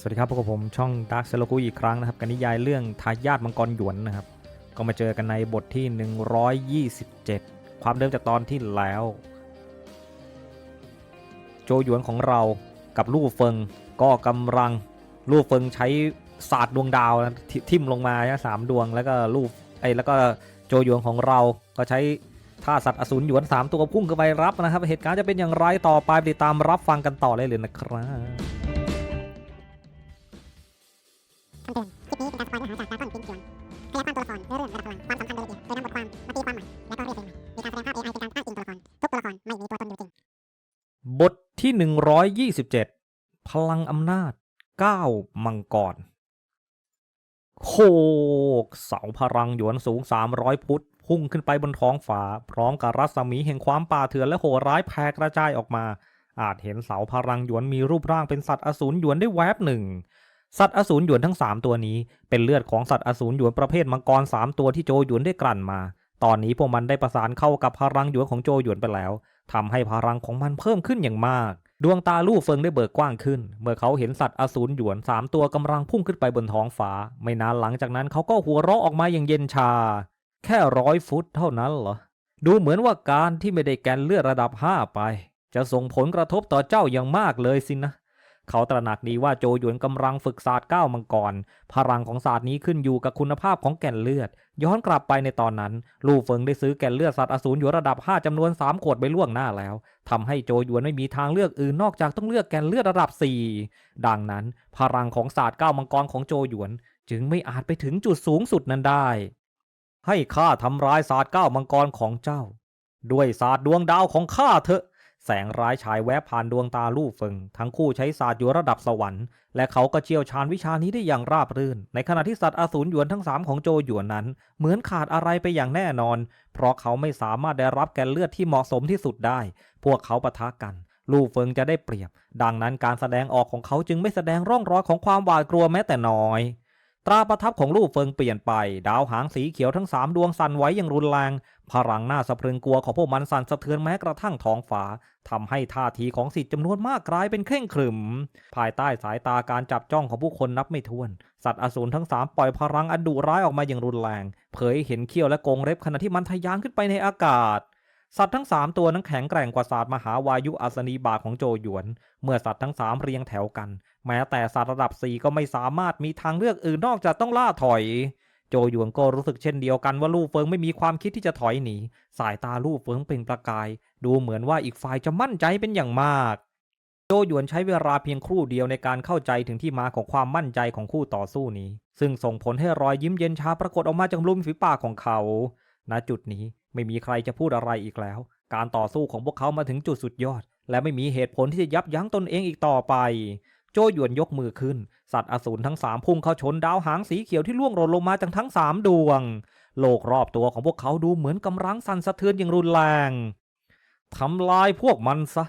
สวัสดีครับพบกับผมช่อง Dark s e l o g u อีกครั้งนะครับกันนิยายเรื่องทายาทมังกรหยวนนะครับ ก็มาเจอกันในบทที่ 127 ความเดิมจากตอนที่แล้ว โจหยวนของเรากับลู่เฟิงก็กำลังลู่เฟิงใช้ศาสตร์ดวงดาวนะททิ่มลงมาสามดวงแล้วก็ลู่ไอ้แล้วก็โจหยวนของเราก็ใช้ท่าสัตว์อสูรหยวน 3 ตัวพุ่งขึ้นไปรับนะครับ เหตุการณ์จะเป็นอย่างไรต่อไปติดตามรับฟังกันต่อเลยเลยนะครับ คำเตือนคลิปนี้เป็นการสปอยเนื้อหาจากดราก้อนฟินเขียนขยายามความตัวละครเนื้อเรื่องระดับพลังความสำคัญโดยละเอียดโดยนำบทความมาตีความใหม่และก็เรียกเพลงใหม่มีการแสดงภาพ AI เป็นการอ้างอิงตัวละครทุกตัวละครไม่มีตัวตนอยู่จริงบทที่ 127 พลังอำนาจก้าวมังกรโคกเสาพลังหยวนสูง 300 ฟุตพุ่งขึ้นไปบนท้องฟ้า พร้อมกับรัศมีแห่งความป่าเถื่อนและโหร้ายแผ่กระจายออกมา อาจเห็นเสาพลังหยวนมีรูปร่างเป็นสัตว์อสูรหยวนได้แวบหนึ่ง สัตว์อสูรหยวนทั้ง 3 ตัวนี้ เป็นเลือดของสัตว์อสูรหยวนประเภทมังกร 3 ตัวที่โจหยวนได้กลั่นมา ตอนนี้พวกมันได้ประสานเข้ากับพลังหยวนของโจหยวนไปแล้วทำให้พลังของมันเพิ่มขึ้นอย่างมาก ดวงตาลู่เฟิงได้เบิกกว้างขึ้น เมื่อเขาเห็นสัตว์อสูรหยวนสามตัวกำลังพุ่งขึ้นไปบนท้องฟ้า ไม่นานหลังจากนั้นเขาก็หัวเราะออกมาอย่างเย็นชา แค่ร้อยฟุตเท่านั้นเหรอ ดูเหมือนว่าการที่ไม่ได้แกนเลือดระดับห้าไป จะส่งผลกระทบต่อเจ้าอย่างมากเลยสินะ เขาตระหนักดีว่าโจหยวนกำลังฝึกศาสตร์ก้าวมังกร พลังของศาสตร์นี้ขึ้นอยู่กับคุณภาพของแก่นเลือด ย้อนกลับไปในตอนนั้น ลู่เฟิงได้ซื้อแก่นเลือดสัตว์อสูรอยู่ระดับ 5จำนวน 3 ขวดไปล่วงหน้าแล้วทำให้โจหยวนไม่มีทางเลือกอื่นนอกจากต้องเลือกแก่นเลือดระดับ 4 ดังนั้น พลังของศาสตร์ก้าวมังกรของโจหยวน จึงไม่อาจไปถึงจุดสูงสุดนั้นได้ ให้ข้าทำร้ายศาสตร์ก้าวมังกรของเจ้า ด้วยศาสตร์ดวงดาวของข้าเถอะ แสงร้ายฉายแวบผ่านดวงตาลู่เฟิง ทั้งคู่ใช้ศาสตร์อยู่ระดับสวรรค์ และเขาก็เชี่ยวชาญวิชานี้ได้อย่างราบรื่น ในขณะที่สัตว์อสูรหยวนทั้งสามของโจหยวนนั้น เหมือนขาดอะไรไปอย่างแน่นอน เพราะเขาไม่สามารถได้รับแกนเลือดที่เหมาะสมที่สุดได้ พวกเขาปะทะกัน ลู่เฟิงจะได้เปรียบ ดังนั้นการแสดงออกของเขาจึงไม่แสดงร่องรอยของความหวาดกลัวแม้แต่น้อย ตราประทับของลู่เฟิงเปลี่ยนไป ดาวหางสีเขียวทั้งสามดวงสั่นไหวอย่างรุนแรง พลังหน้าสะพรึงกลัวของพวกมันสั่นสะเทือนแม้กระทั่งท้องฟ้าทำให้ท่าทีของสิทธิ์จำนวนมากกลายเป็นเคร่งขรึม ภายใต้สายตาการจับจ้องของผู้คนนับไม่ถ้วน สัตว์อสูรทั้งสามปล่อยพลังอันดุร้ายออกมาอย่างรุนแรง เผยเห็นเขี้ยวและกรงเล็บขณะที่มันทะยานขึ้นไปในอากาศ สัตว์ทั้งสามตัวนั้นแข็งแกร่งกว่าศาสตร์มหาวายุอัศนีบาของโจหยวน เมื่อสัตว์ทั้งสามเรียงแถวกัน แม้แต่สัตว์ระดับสี่ก็ไม่สามารถมีทางเลือกอื่นนอกจากต้องล่าถอย โจหยวนก็รู้สึกเช่นเดียวกันว่าลู่เฟิงไม่มีความคิดที่จะถอยหนี สายตาลู่เฟิงเปล่งประกาย ดูเหมือนว่าอีกฝ่ายจะมั่นใจเป็นอย่างมาก โจหยวนใช้เวลาเพียงครู่เดียวในการเข้าใจถึงที่มาของความมั่นใจของคู่ต่อสู้นี้ ซึ่งส่งผลให้รอยยิ้มเย็นชาปรากฏออกมาจากมุมฝีปากของเขา ณจุดนี้ไม่มีใครจะพูดอะไรอีกแล้ว การต่อสู้ของพวกเขามาถึงจุดสุดยอด และไม่มีเหตุผลที่จะยับยั้งตนเองอีกต่อไป โจหยวนยกมือขึ้น สัตว์อสูรทั้งสามพุ่งเข้าชนดาวหางสีเขียวที่ล่วงหล่นลงมาจากทั้งสามดวง โลกรอบตัวของพวกเขาดูเหมือนกำลังสั่นสะเทือนอย่างรุนแรงทำลายพวกมันซะ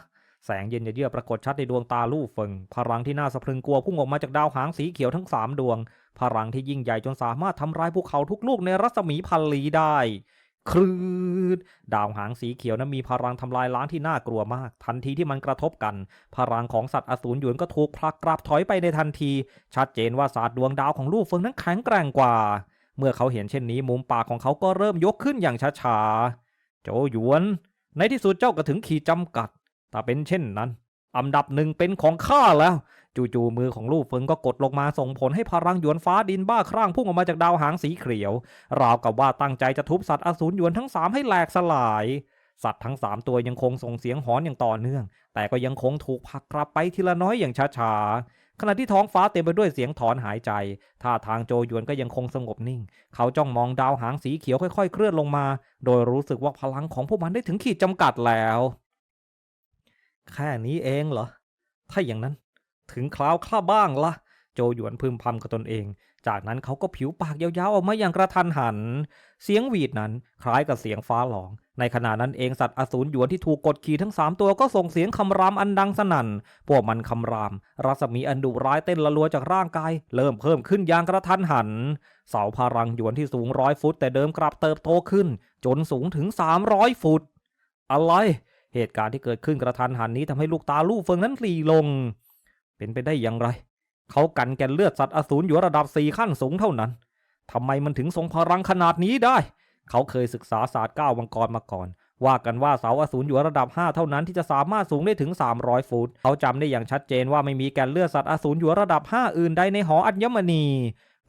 แสงเย็นเยือกปรากฏชัดในดวงตาลู่เฟิงพลังที่น่าสะพรึงกลัวพุ่งออกมาจากดาวหางสีเขียวทั้งสามดวง พลังที่ยิ่งใหญ่จนสามารถทำลายภูเขาทุกลูกในรัศมีพันลี้ได้ ครืดดาวหางสีเขียวนั้นมีพลังทำลายล้างที่น่ากลัวมาก ทันทีที่มันกระทบกัน พลังของสัตว์อสูรหยวนก็ถูกผลักกลับถอยไปในทันที ชัดเจนว่าศาสตร์ดวงดาวของลู่เฟิงนั้นแข็งแกร่งกว่า เมื่อเขาเห็นเช่นนี้มุมปากของเขาก็เริ่มยกขึ้นอย่างช้าๆโจหยวน ในที่สุดเจ้าก็ถึงขีดจำกัดถ้าเป็นเช่นนั้นอันดับหนึ่งเป็นของข้าแล้ว จู่ๆมือของลู่เฟิงก็กดลงมาส่งผลให้พลังหยวนฟ้าดินบ้าคลั่งพุ่งออกมาจากดาวหางสีเขียว ราวกับว่าตั้งใจจะทุบสัตว์อสูรหยวนทั้งสามให้แหลกสลาย สัตว์ทั้งสามตัวยังคงส่งเสียงหอนอย่างต่อเนื่อง แต่ก็ยังคงถูกผลักกลับไปทีละน้อยอย่างช้าๆขณะที่ท้องฟ้าเต็มไปด้วยเสียงถอนหายใจท่าทางโจยวนก็ยังคงสงบนิ่ง เขาจ้องมองดาวหางสีเขียวค่อยๆ เคลื่อนลงมา โดยรู้สึกว่าพลังของพวกมันได้ถึงขีดจำกัดแล้ว แค่นี้เองเหรอ ถ้าอย่างนั้น ถึงคราวข้าบ้างละโจหยวนพึมพำกับตนเอง จากนั้นเขาก็ผิวปากยาวๆออกมาอย่างกระทันหัน เสียงหวีดนั้นคล้ายกับเสียงฟ้าหลอง ในขณะนั้นเองสัตว์อสูรหยวนที่ถูกกดขี่ทั้งสามตัวก็ส่งเสียงคำรามอันดังสนั่น พวกมันคำราม รัศมีอันดุร้ายเต้นละลัวจากร่างกาย เริ่มเพิ่มขึ้นอย่างกระทันหัน เสาพลังหยวนที่สูงร้อยฟุต แต่เดิมกลับเติบโตขึ้น จนสูงถึง 300 ฟุต อะไรเหตุการณ์ที่เกิดขึ้นกระทันหันนี้ทำให้ลูกตาลู่เฟิงนั้นหลีลง เป็นไปได้อย่างไร เขากันแกนเลือดสัตว์อสูรอยู่ระดับสี่ขั้นสูงเท่านั้นทำไมมันถึงทรงพลังขนาดนี้ได้ เขาเคยศึกษาศาสตร์ก้าวมังกรมาก่อน ว่ากันว่าเสาอสูรอยู่ระดับ 5 เท่านั้นที่จะสามารถสูงได้ถึง 300 ฟุต เขาจำได้อย่างชัดเจนว่าไม่มีแกนเลือดสัตว์อสูรอยู่ระดับ 5 อื่นใดในหออัญมณี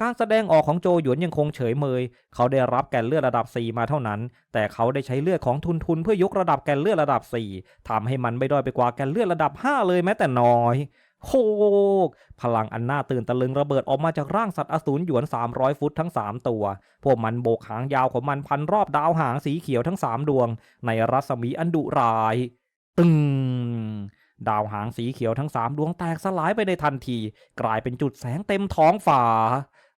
การแสดงออกของโจหยวนยังคงเฉยเมย เขาได้รับแกนเลือดระดับ 4 มาเท่านั้น แต่เขาได้ใช้เลือดของทุนทุนเพื่อยกระดับแกนเลือดระดับ 4ทำให้มันไม่ด้อยไปกว่าแกนเลือดระดับ 5 เลยแม้แต่น้อย โคกพลังอันน่าตื่นตะลึงระเบิดออกมาจากร่างสัตว์อสูรหยวน 300 ฟุตทั้ง 3 ตัว พวกมันโบกหางยาวของมันพันรอบดาวหางสีเขียวทั้ง 3 ดวง ในรัศมีอันดุร้าย ตึงดาวหางสีเขียวทั้ง 3 ดวงแตกสลายไปในทันที กลายเป็นจุดแสงเต็มท้องฟ้า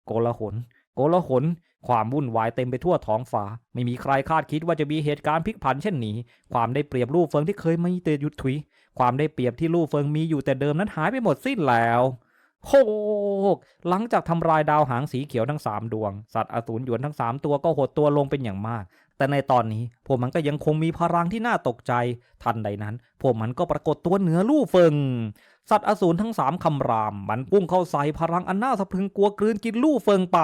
โกลาหลโกลาหลความวุ่นวายเต็มไปทั่วท้องฟ้า ไม่มีใครคาดคิดว่าจะมีเหตุการณ์พลิกผันเช่นนี้ ความได้เปรียบลู่เฟิงที่เคยมีแต่หยุดถุย ความได้เปรียบที่ลู่เฟิงมีอยู่แต่เดิมนั้นหายไปหมดสิ้นแล้วโคกหลังจากทำลายดาวหางสีเขียวทั้งสามดวง สัตว์อสูรหยวนทั้งสามตัวก็หดตัวลงเป็นอย่างมาก แต่ในตอนนี้พวกมันก็ยังคงมีพลังที่น่าตกใจ ทันใดนั้น พวกมันก็ปรากฏตัวเหนือลู่เฟิง สัตว์อสูรทั้งสามคำราม มันพุ่งเข้าใส่พลังอันน่าสะพรึงกลัวกลืนกินลู่เฟิงไป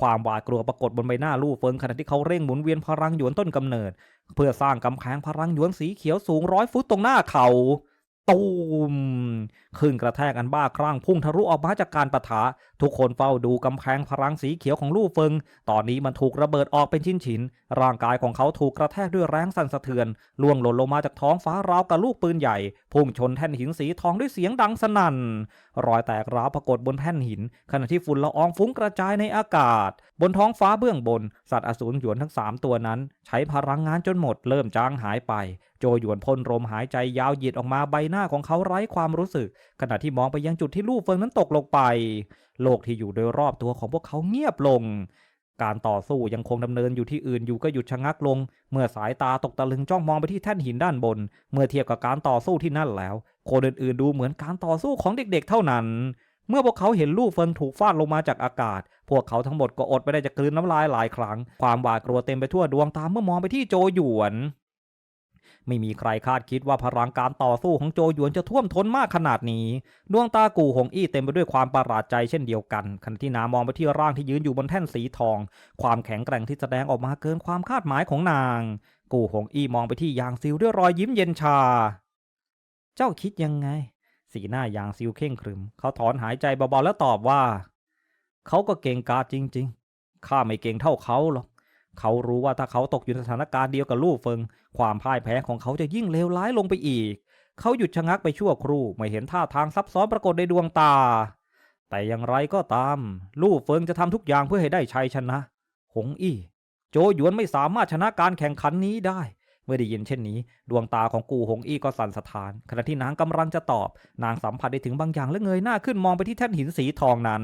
ความหวาดกลัวปรากฏบนใบหน้าลู่เฟิงขณะที่เขาเร่งหมุนเวียนพลังหยวนต้นกำเนิด เพื่อสร้างกำแพงพลังหยวนสีเขียวสูงร้อยฟุตตรงหน้าเขา ตูมคลื่นกระแทกอันบ้าคลั่งพุ่งทะลุออกมาจากการประทะ ทุกคนเฝ้าดูกำแพงพลังสีเขียวของลู่เฟิง ตอนนี้มันถูกระเบิดออกเป็นชิ้นๆร่างกายของเขาถูกกระแทกด้วยแรงสั่นสะเทือน ล่วงหล่นลงมาจากท้องฟ้าราวกับลูกปืนใหญ่ พุ่งชนแท่นหินสีทองด้วยเสียงดังสนั่น รอยแตกร้าวปรากฏบนแท่นหิน ขณะที่ฝุ่นละอองฟุ้งกระจายในอากาศ บนท้องฟ้าเบื้องบน สัตว์อสูรหยวนทั้งสามตัวนั้น ใช้พลังงานจนหมดเริ่มจางหายไป จหยวนพ่นลมหายใจยาวเหยียดออกมาใบหน้าของเขาไร้ความรู้สึก ขณะที่มองไปยังจุดที่ลู่เฟิงนั้นตกลงไป โลกที่อยู่โดยรอบตัวของพวกเขาเงียบลง การต่อสู้ยังคงดำเนินอยู่ที่อื่นอยู่ก็หยุดชะงักลง เมื่อสายตาตกตะลึงจ้องมองไปที่แท่นหินด้านบน เมื่อเทียบกับการต่อสู้ที่นั่นแล้ว คนอื่นๆดูเหมือนการต่อสู้ของเด็กๆเท่านั้นเมื่อพวกเขาเห็นลู่เฟิงถูกฟาดลงมาจากอากาศ พวกเขาทั้งหมดก็อดไม่ได้จะกลืนน้ำลายหลายครั้ง ความหวาดกลัวเต็มไปทั่วดวงตาเมื่อมองไปที่โจหยวน ไม่มีใครคาดคิดว่าพลังการต่อสู้ของโจหยวนจะท่วมท้นมากขนาดนี้ ดวงตากู่หงอี้เต็มไปด้วยความประหลาดใจเช่นเดียวกันขณะที่นามองไปที่ร่างที่ยืนอยู่บนแท่นสีทอง ความแข็งแกร่งที่แสดงออกมาเกินความคาดหมายของนาง กู่หงอี้มองไปที่ยางซิลด้วยรอยยิ้มเย็นชา เจ้าคิดยังไง สีหน้ายางซิลเข่งครึม เขาถอนหายใจเบาๆแล้วตอบว่า เขาก็เก่งกาจจริง ๆ ข้าไม่เก่งเท่าเขาหรอก เขารู้ว่าถ้าเขาตกอยู่ในสถานการณ์เดียวกับลู่เฟิง ความพ่ายแพ้ของเขาจะยิ่งเลวร้ายลงไปอีก เขาหยุดชะงักไปชั่วครู่ไม่เห็นท่าทางซับซ้อนปรากฏในดวงตา แต่อย่างไรก็ตาม ลู่เฟิงจะทำทุกอย่างเพื่อให้ได้ชัยชนะ หงอี้ โจหยวนไม่สามารถชนะการแข่งขันนี้ได้ เมื่อได้ยินเช่นนี้ ดวงตาของกูหงอี้ก็สั่นสะท้าน ขณะที่นางกำลังจะตอบ นางสัมผัสได้ถึงบางอย่างและเงยหน้าขึ้นมองไปที่แท่นหินสีทองนั้น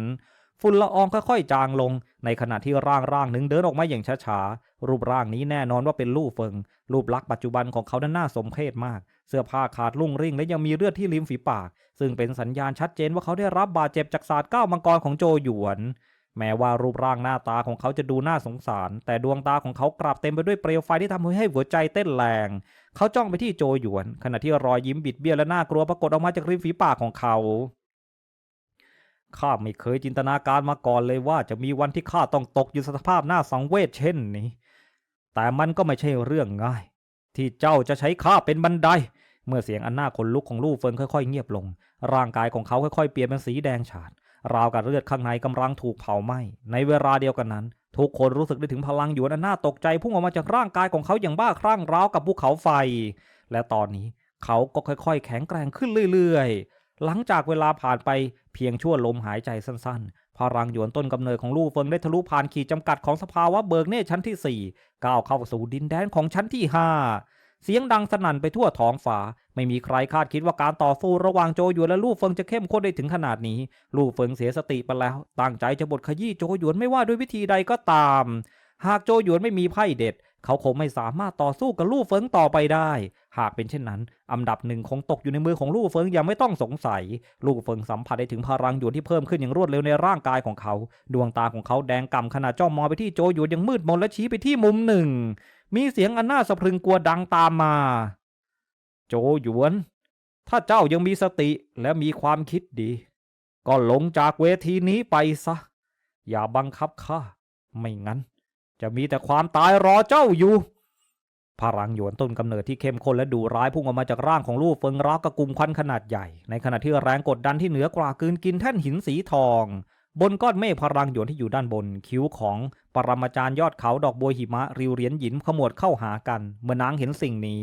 ฝุ่นละอองค่อยๆจางลง ในขณะที่ร่างร่างหนึ่งเดินออกมาอย่างช้าๆ รูปร่างนี้แน่นอนว่าเป็นลู่เฟิง รูปลักษณ์ปัจจุบันของเขานั้นน่าสมเพชมาก เสื้อผ้าขาดลุ่งริ่งและยังมีเลือดที่ริมฝีปาก ซึ่งเป็นสัญญาณชัดเจนว่าเขาได้รับบาดเจ็บจากศาสตร์ก้าวมังกรของโจหยวน แม้ว่ารูปร่างหน้าตาของเขาจะดูน่าสงสาร แต่ดวงตาของเขากลับเต็มไปด้วยเปลวไฟที่ทำให้หัวใจเต้นแรง เขาจ้องไปที่โจหยวน ขณะที่รอยยิ้มบิดเบี้ยวและน่ากลัวปรากฏออกมาจากริมฝีปากของเขา ข้าไม่เคยจินตนาการมาก่อนเลยว่าจะมีวันที่ข้าต้องตกอยู่สภาพหน้าสังเวชเช่นนี้ แต่มันก็ไม่ใช่เรื่องง่าย ที่เจ้าจะใช้ข้าเป็นบันได เมื่อเสียงอันน่าขนลุกของลู่เฟิงค่อยๆ เงียบลง ร่างกายของเขาค่อยๆ เปลี่ยนเป็นสีแดงฉาน ราวกับเลือดข้างในกำลังถูกเผาไหม้ ในเวลาเดียวกันนั้น ทุกคนรู้สึกได้ถึงพลังหยวนอันน่าตกใจพุ่งออกมาจากร่างกายของเขาอย่างบ้าคลั่งราวกับภูเขาไฟ และตอนนี้เขาก็ค่อย ๆ แข็งแกร่งขึ้นเรื่อยๆ หลังจากเวลาผ่านไปเพียงชั่วลมหายใจสั้นๆ พลังหยวนต้นกำเนิดของลู่เฟิงได้ทะลุผ่านขีดจำกัดของสภาวะเบิกเนตรชั้นที่ 4 ก้าวเข้าสู่ดินแดนของชั้นที่ 5 เสียงดังสนั่นไปทั่วท้องฟ้า ไม่มีใครคาดคิดว่าการต่อสู้ระหว่างโจหยวนและลู่เฟิงจะเข้มข้นได้ถึงขนาดนี้ ลู่เฟิงเสียสติไปแล้ว ตั้งใจจะบดขยี้โจหยวนไม่ว่าด้วยวิธีใดก็ตาม หากโจหยวนไม่มีไพ่เด็ด เขาคงไม่สามารถต่อสู้กับลู่เฟิงต่อไปได้ หากเป็นเช่นนั้น อันดับหนึ่งคงตกอยู่ในมือของลู่เฟิงอย่างไม่ต้องสงสัย ลู่เฟิงสัมผัสได้ถึงพลังหยวนที่เพิ่มขึ้นอย่างรวดเร็วในร่างกายของเขา ดวงตาของเขาแดงก่ำขณะจ้องมองไปที่โจหยวนอย่างมืดมนและชี้ไปที่มุมหนึ่ง มีเสียงอันน่าสะพรึงกลัวดังตามมา โจหยวน ถ้าเจ้ายังมีสติและมีความคิดดี ก็ลงจากเวทีนี้ไปซะ อย่าบังคับข้า ไม่งั้น จะมีแต่ความตายรอเจ้าอยู่ พลังหยวนต้นกำเนิดที่เข้มข้นและดุร้ายพุ่งออกมาจากร่างของลูกเฟิงร้าวกับกลุ่มควันขนาดใหญ่ ในขณะที่แรงกดดันที่เหนือกว่ากืนกินแท่นหินสีทอง บนก้อนเมฆพลังหยวนที่อยู่ด้านบน คิ้วของปรมาจารย์ยอดเขาดอกบัวหิมะริวเหรียญหินขมวดเข้าหากันเมื่อนางเห็นสิ่งนี้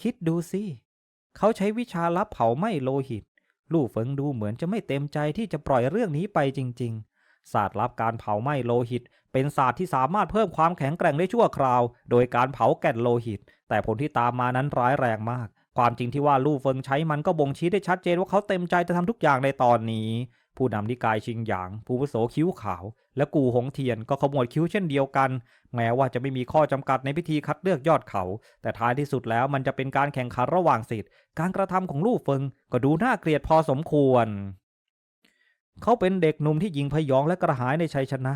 คิดดูสิเขาใช้วิชาลับเผาไหม้โลหิต ลู่เฟิงดูเหมือนจะไม่เต็มใจที่จะปล่อยเรื่องนี้ไปจริง ๆ ศาสตร์ลับการเผาไหม้โลหิต เป็นศาสตร์ที่สามารถเพิ่มความแข็งแกร่งได้ชั่วคราว โดยการเผาแก่นโลหิต แต่ผลที่ตามมานั้นร้ายแรงมาก ความจริงที่ว่าลู่เฟิงใช้มันก็บ่งชี้ได้ชัดเจนว่าเขาเต็มใจจะทำทุกอย่างในตอนนี้ ผู้นำนิกายชิงหยาง ผู้วุโสคิ้วขาว และกูหงเทียนก็ขมวดคิ้วเช่นเดียวกัน แม้ว่าจะไม่มีข้อจำกัดในพิธีคัดเลือกยอดเขา แต่ท้ายที่สุดแล้วมันจะเป็นการแข่งขันระหว่างสิทธิ์การกระทำของลู่เฟิงก็ดูน่าเกลียดพอสมควรเขาเป็นเด็กหนุ่มที่ยิงพยองและกระหายในชัยชนะ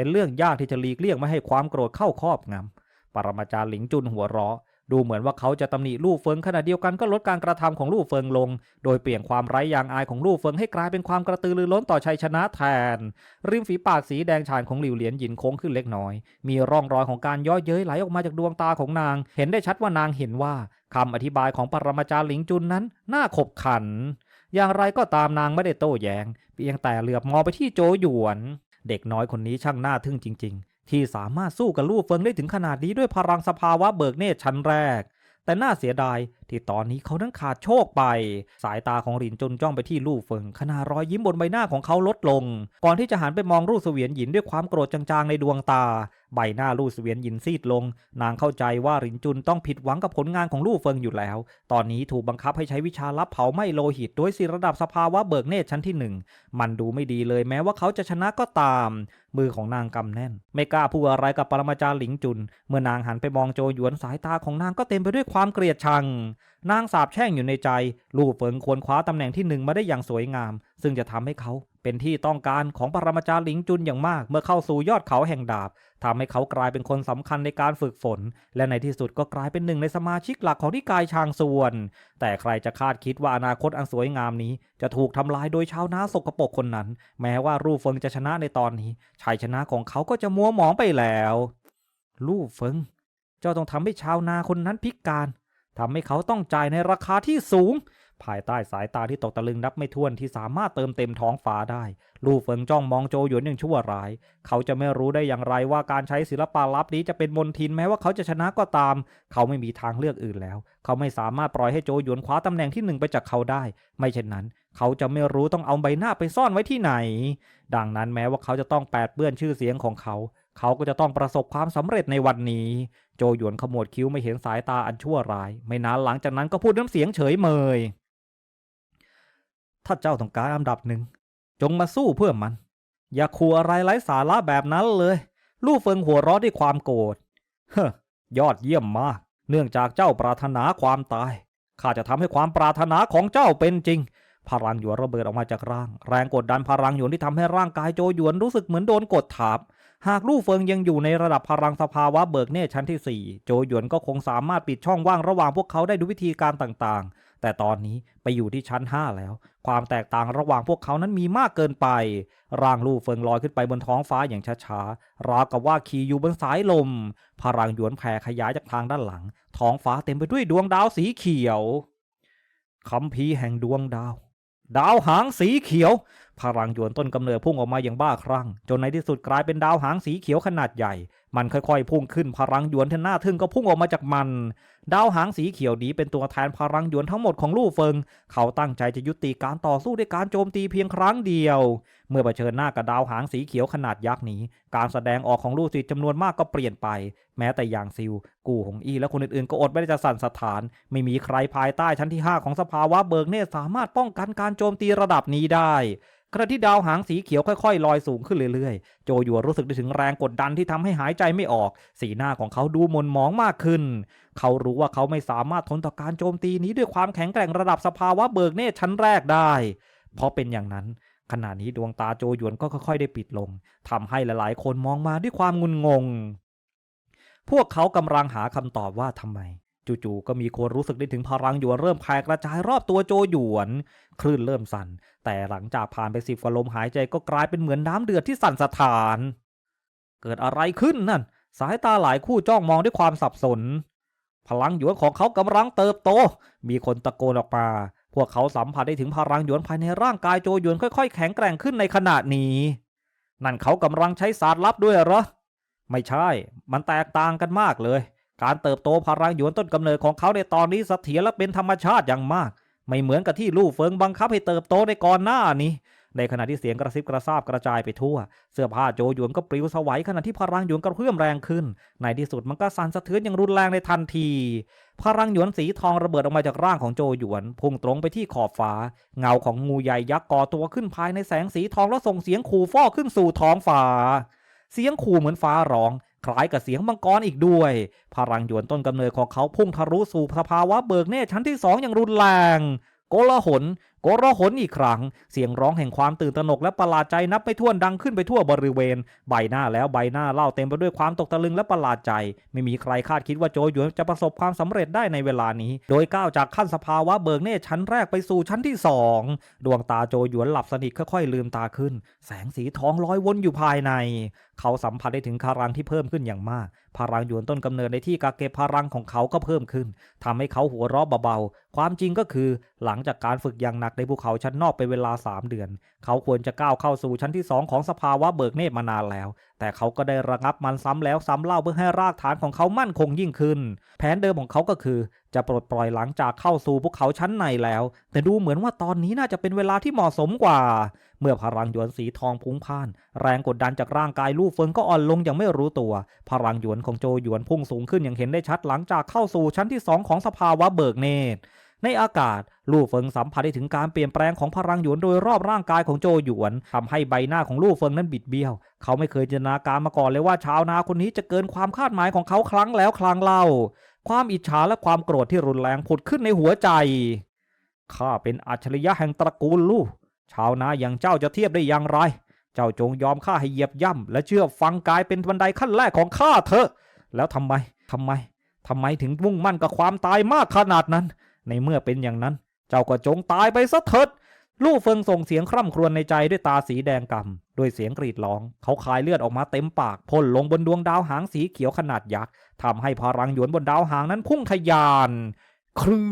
เป็นเรื่องยากที่จะหลีกเลี่ยงไม่ให้ความโกรธเข้าครอบงำปรมาจารย์หลิงจุนหัวเราะดูเหมือนว่าเขาจะตำหนิลู่เฟิงขณะเดียวกันก็ลดการกระทำของลู่เฟิงลง โดยเปลี่ยนความไร้ยางอายของลู่เฟิงให้กลายเป็นความกระตือรือร้นต่อชัยชนะแทน ริมฝีปากสีแดงฉานของหลิวเหลียนหยินโค้งขึ้นเล็กน้อย มีร่องรอยของการย่อเย้ยไหลออกมาจากดวงตาของนาง เห็นได้ชัดว่านางเห็นว่าคำอธิบายของปรมาจารย์หลิงจุนนั้น น่าขบขัน อย่างไรก็ตามนางไม่ได้โต้แยง้งเพียงแต่เหลือบมองไปที่โจหยวน เด็กน้อยคนนี้ช่างน่าทึ่งจริง ๆ ที่สามารถสู้กับลู่เฟิงได้ถึงขนาดนี้ด้วยพลังสภาวะเบิกเนตรชั้นแรก แต่น่าเสียดายที่ตอนนี้เขานั้นขาดโชคไป สายตาของหลินจนจ้องไปที่ลู่เฟิงขณะรอยยิ้มบนใบหน้าของเขาลดลง ก่อนที่จะหันไปมองรูปเสวียนหยินด้วยความโกรธจางๆในดวงตา ใบหน้าลู่เสวียนหยินซีดลง นางเข้าใจว่าหลินจุนต้องผิดหวังกับผลงานของลู่เฟิงอยู่แล้ว ตอนนี้ถูกบังคับให้ใช้วิชาลับเผาไหม้โลหิตโดยสิระดับสภาวะเบิกเนตรชั้นที่หนึ่งมันดูไม่ดีเลยแม้ว่าเขาจะชนะก็ตาม มือของนางกำแน่น ไม่กล้าพูดอะไรกับปรมาจารย์หลิงจุน เมื่อนางหันไปมองโจหยวนสายตาของนางก็เต็มไปด้วยความเกลียดชัง นางสาบแช่งอยู่ในใจ ลู่เฟิงควรคว้าตำแหน่งที่หนึ่งมาได้อย่างสวยงาม ซึ่งจะทำให้เขา เป็นที่ต้องการของปรมาจารย์หลิงจุนอย่างมาก เมื่อเข้าสู่ยอดเขาแห่งดาบทำให้เขากลายเป็นคนสำคัญในการฝึกฝน และในที่สุดก็กลายเป็นหนึ่งในสมาชิกหลักของนิกายชางส่วน แต่ใครจะคาดคิดว่าอนาคตอันสวยงามนี้ จะถูกทำลายโดยชาวนาสกปรกคนนั้น แม้ว่ารูเฟิงจะชนะในตอนนี้ชัยชนะของเขาก็จะมัวหมองไปแล้วลู่เฟิงเจ้าต้องทำให้ชาวนาคนนั้นพิการทำให้เขาต้องจ่ายในราคาที่สูง ภายใต้สายตาที่ตกตะลึงนับไม่ถ้วนที่สามารถเติมเต็มท้องฟ้าได้ ลู่เฟิงจ้องมองโจหยวนอย่างชั่วร้าย เขาจะไม่รู้ได้อย่างไรว่าการใช้ศิลปะลับนี้จะเป็นมนทินแม้ว่าเขาจะชนะก็ตาม เขาไม่มีทางเลือกอื่นแล้ว เขาไม่สามารถปล่อยให้โจหยวนคว้าตำแหน่งที่หนึ่งไปจากเขาได้ ไม่เช่นนั้น เขาจะไม่รู้ต้องเอาใบหน้าไปซ่อนไว้ที่ไหน ดังนั้นแม้ว่าเขาจะต้องแปดเปื้อนชื่อเสียงของเขาเขาก็จะต้องประสบความสำเร็จในวันนี้ โจหยวนขมวดคิ้วไม่เห็นสายตาอันชั่วร้าย ไม่นานหลังจากนั้นก็พูดน้ำเสียงเฉยเมย ถ้าเจ้าต้องการอันดับหนึ่ง จงมาสู้เพื่อมัน อย่าขู่อะไรไร้สาระแบบนั้นเลย ลู่เฟิงหัวเราะด้วยความโกรธเฮ้ยอดเยี่ยมมาก เนื่องจากเจ้าปรารถนาความตาย ข้าจะทำให้ความปรารถนาของเจ้าเป็นจริง พลังหยวนระเบิดออกมาจากร่าง แรงกดดันพลังหยวนที่ทำให้ร่างกายโจหยวนรู้สึกเหมือนโดนกดทับหากลู่เฟิงยังอยู่ในระดับพลังสภาวะเบิกเนตรชั้นที่ 4 โจหยวนก็คงสามารถปิดช่องว่างระหว่างพวกเขาได้ด้วยวิธีการต่างๆ แต่ตอนนี้ไปอยู่ที่ชั้น 5 แล้ว ความแตกต่างระหว่างพวกเขานั้นมีมากเกินไป ร่างลู่เฟิงลอยขึ้นไปบนท้องฟ้าอย่างช้าๆ ราวกับว่าขี่อยู่บนสายลม พลังหยวนแผ่ขยายจากทางด้านหลัง ท้องฟ้าเต็มไปด้วยดวงดาวสีเขียวคัมภีแห่งดวงดาว ดาวหางสีเขียว พลังหยวนต้นกำเนิดพุ่งออกมาอย่างบ้าคลั่ง จนในที่สุดกลายเป็นดาวหางสีเขียวขนาดใหญ่ มันค่อยๆพุ่งขึ้นพลังหยวนที่หน้าทึ่งก็พุ่งออกมาจากมัน ดาวหางสีเขียวนี้เป็นตัวแทนพลังหยวนทั้งหมดของลู่เฟิง เขาตั้งใจจะยุติการต่อสู้ด้วยการโจมตีเพียงครั้งเดียว เมื่อเผชิญหน้ากับดาวหางสีเขียวขนาดยักษ์นี้ การแสดงออกของลูกศิจำนวนมากก็เปลี่ยนไป แม้แต่อย่างซิว กูหงอี้และคนอื่นๆก็อดไม่ได้จะสั่นสถาน ไม่มีใครภายใต้ชั้นที่ 5 ของสภาวะเบิกเนตสามารถป้องกันการโจมตีระดับนี้ได้ขณะที่ดาวหางสีเขียวค่อยๆลอยสูงขึ้นเรื่อยๆ โจหยัวรู้สึกได้ถึงแรงกดดันที่ทำให้หายใจไม่ออก สีหน้าของเขาดูหม่นหมองมากขึ้น เขารู้ว่าเขาไม่สามารถทนต่อการโจมตีนี้ด้วยความแข็งแกร่งระดับสภาวะเบิกเนตรชั้นแรกได้ เพราะเป็นอย่างนั้นขณะนี้ดวงตาโจหยวนก็ค่อยๆ ได้ปิดลงทำให้หลายๆ คนมองมาด้วยความงุนงง พวกเขากำลังหาคำตอบว่าทำไม จู่ๆก็มีคนรู้สึกได้ถึงพลังหยวนเริ่มแผ่กระจายรอบตัวโจหยวน คลื่นเริ่มสั่น แต่หลังจากผ่านไปสิบกว่าลมหายใจก็กลายเป็นเหมือนน้ำเดือดที่สั่นสะท้าน เกิดอะไรขึ้นนั่น สายตาหลายคู่จ้องมองด้วยความสับสน พลังหยวนของเขากำลังเติบโต มีคนตะโกนออกมา พวกเขาสัมผัสได้ถึงพลังหยวนภายในร่างกายโจหยวนค่อยๆ แข็งแกร่งขึ้นในขณะนี้ นั่นเขากำลังใช้ศาสตร์ลับด้วยเหรอ ไม่ใช่ มันแตกต่างกันมากเลย การเติบโตพลังหยวนต้นกำเนิดของเขาในตอนนี้เสถียรและเป็นธรรมชาติอย่างมาก ไม่เหมือนกับที่ลู่เฟิงบังคับให้เติบโตในก่อนหน้านี้ ในขณะที่เสียงกระซิบกระซาบกระจายไปทั่ว เสื้อผ้าโจหยวนก็ปลิวสวัยขณะที่พลังหยวนกระเพื่อมแรงขึ้น ในที่สุดมันก็สั่นสะเทือนอย่างรุนแรงในทันที พลังหยวนสีทองระเบิดออกมาจากร่างของโจหยวน พุ่งตรงไปที่ขอบฟ้า เงาของงูใหญ่ยักษ์ก่อตัวขึ้นภายในแสงสีทองแล้วส่งเสียงขู่ฟ้อขึ้นสู่ท้องฟ้า เสียงขู่เหมือนฟ้าร้องคล้ายกับเสียงมังกรอีกด้วย พลังหยวนต้นกำเนิดของเขาพุ่งทะลุสู่สภาวะเบิกเนตชั้นที่สองอย่างรุนแรง โกลาหล โกลาหลอีกครั้ง เสียงร้องแห่งความตื่นตระหนกและประหลาดใจนับไม่ถ้วนดังขึ้นไปทั่วบริเวณ ใบหน้าแล้วใบหน้าเล่าเต็มไปด้วยความตกตะลึงและประหลาดใจ ไม่มีใครคาดคิดว่าโจหยวนจะประสบความสำเร็จได้ในเวลานี้ โดยก้าวจากขั้นสภาวะเบิกเนตรชั้นแรกไปสู่ชั้นที่สองดวงตาโจหยวนหลับสนิทค่อยๆลืมตาขึ้น แสงสีทองลอยวนอยู่ภายใน เขาสัมผัสได้ถึงพลังที่เพิ่มขึ้นอย่างมาก พลังหยวนต้นกำเนิดในที่กักเก็บพลังของเขาก็เพิ่มขึ้นทำให้เขาหัวเราะเบาๆความจริงก็คือ หลังจากการฝึกอย่างหนักในภูเขาชั้นนอกเป็นเวลา 3 เดือน เขาควรจะก้าวเข้าสู่ชั้นที่ 2 ของสภาวะเบิกเนตรมานานแล้ว แต่เขาก็ได้ระงับมันซ้ำแล้วซ้ำเล่าเพื่อให้รากฐานของเขามั่นคงยิ่งขึ้น แผนเดิมของเขาก็คือ จะปลดปล่อยหลังจากเข้าสู่ภูเขาชั้นในแล้ว แต่ดูเหมือนว่าตอนนี้น่าจะเป็นเวลาที่เหมาะสมกว่า เมื่อพลังหยวนสีทองพุ่งพ่าน แรงกดดันจากร่างกายลู่เฟิงก็อ่อนลงอย่างไม่รู้ตัว พลังหยวนของโจหยวนพุ่งสูงขึ้นอย่างเห็นได้ชัดหลังจากเข้าสู่ชั้นที่สองของสภาวะเบิกเนตร ในอากาศ ลู่เฟิงสัมผัสได้ถึงการเปลี่ยนแปลงของพลังหยวนโดยรอบร่างกายของโจหยวนทำให้ใบหน้าของลู่เฟิงนั้นบิดเบี้ยว เขาไม่เคยจินตนาการมาก่อนเลยว่าชาวนาคนนี้จะเกินความคาดหมายของเขาครั้งแล้วครั้งเล่า ความอิจฉาและความโกรธที่รุนแรงผุดขึ้นในหัวใจข้าเป็นอัจฉริยะแห่งตระกูลลู่ชาวนาอย่างเจ้าจะเทียบได้อย่างไร เจ้าจงยอมข้าให้เหยียบย่ำและเชื่อฟังกายเป็นบันไดขั้นแรกของข้าเถอะ แล้วทำไมทำไมทำไมถึงมุ่งมั่นกับความตายมากขนาดนั้น ในเมื่อเป็นอย่างนั้น เจ้าก็จงตายไปซะเถิดลู่เฟิงส่งเสียงคร่ำครวญในใจด้วยตาสีแดงกำด้วยเสียงกรีดร้อง เขาคายเลือดออกมาเต็มปากพ่นลงบนดวงดาวหางสีเขียวขนาดยักษ์ทำให้พลังหยวนบนดาวหางนั้นพุ่งทะยาน คลื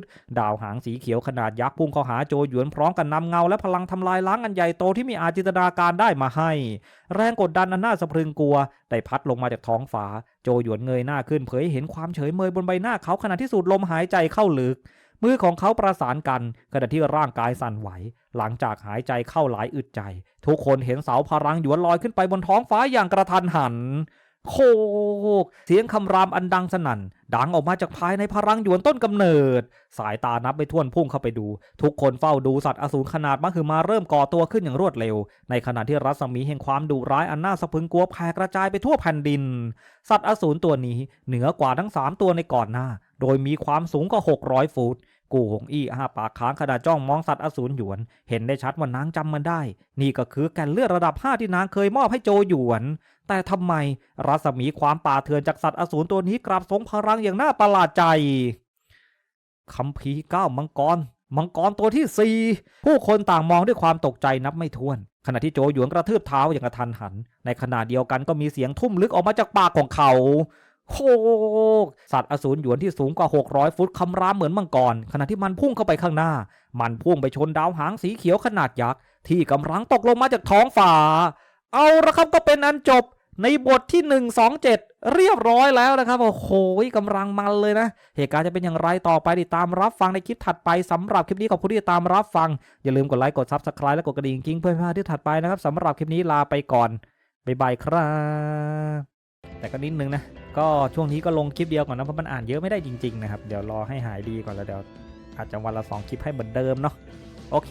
ดดาวหางสีเขียวขนาดยักษ์พุ่งเข้าหาโจหยวนพร้อมกันนำเงาและพลังทำลายล้างอันใหญ่โตที่มีอาจจินตนาการได้มาให้ แรงกดดันอันน่าสะพรึงกลัว ได้พัดลงมาจากท้องฟ้า โจหยวนเงยหน้าขึ้นเผยเห็นความเฉยเมยบนใบหน้าเขาขณะที่สูดลมหายใจเข้าลึก มือของเขาประสานกันขณะที่ร่างกายสั่นไหว หลังจากหายใจเข้าหลายอึดใจ ทุกคนเห็นเสาพลังหยวนลอยขึ้นไปบนท้องฟ้าอย่างกระทันหัน โคกเสียงคำรามอันดังสนั่น ดังออกมาจากภายในพลังหยวนต้นกำเนิด สายตานับไปท่วนพุ่งเข้าไปดู ทุกคนเฝ้าดูสัตว์อสูรขนาดมหึมาเริ่มก่อตัวขึ้นอย่างรวดเร็ว ในขณะที่รัศมีแห่งความดุร้ายอันน่าสะพึงกลัวแผ่กระจายไปทั่วแผ่นดิน สัตว์อสูรตัวนี้เหนือกว่าทั้งสามตัวในก่อนหน้า โดยมีความสูงกว่า600 ฟุต กูหงอี้อาปากค้างขณะจ้องมองสัตว์อสูรหยวน เห็นได้ชัดว่านางจำมันได้ นี่ก็คือแก่นเลือดระดับ5ที่นางเคยมอบให้โจหยวน แต่ทำไมรัศมีความป่าเถื่อนจากสัตว์อสูรตัวนี้กลับทรงพลังอย่างน่าประหลาดใจคัมภีร์ก้าวมังกร มังกรตัวที่สี่ผู้คนต่างมองด้วยความตกใจนับไม่ถ้วน ขณะที่โจหยวนกระทืบเท้าอย่างกระทันหัน ในขณะเดียวกันก็มีเสียงทุ่มลึกออกมาจากปากของเขา โคกสัตว์อสูรหยวนที่สูงกว่า 600 ฟุตคำรามเหมือนมังกร ขณะที่มันพุ่งเข้าไปข้างหน้า มันพุ่งไปชนดาวหางสีเขียวขนาดยักษ์ที่กำลังตกลงมาจากท้องฟ้า เอาละครับก็เป็นอันจบในบทที่ 127 เรียบร้อยแล้วนะครับโอ้โหกำลังมันเลยนะ เหตุการณ์จะเป็นอย่างไรต่อไปติดตามรับฟังในคลิปถัดไปสำหรับคลิปนี้ขอบคุณที่ติดตามรับฟัง อย่าลืมกดไลค์กด Subscribe และกดกระดิ่งกิ้งเพื่อไม่พลาดที่ถัดไปนะครับสำหรับคลิปนี้ลาไปก่อนบ๊ายบายครับ แต่ก็นิดนึงนะ ก็ช่วงนี้ก็ลงคลิปเดียวก่อนนะเพราะมันอ่านเยอะไม่ได้จริงๆนะครับ เดี๋ยวรอให้หายดีก่อนแล้วเดี๋ยวอาจจะวันละสองคลิปให้เหมือนเดิมเนาะ โอเค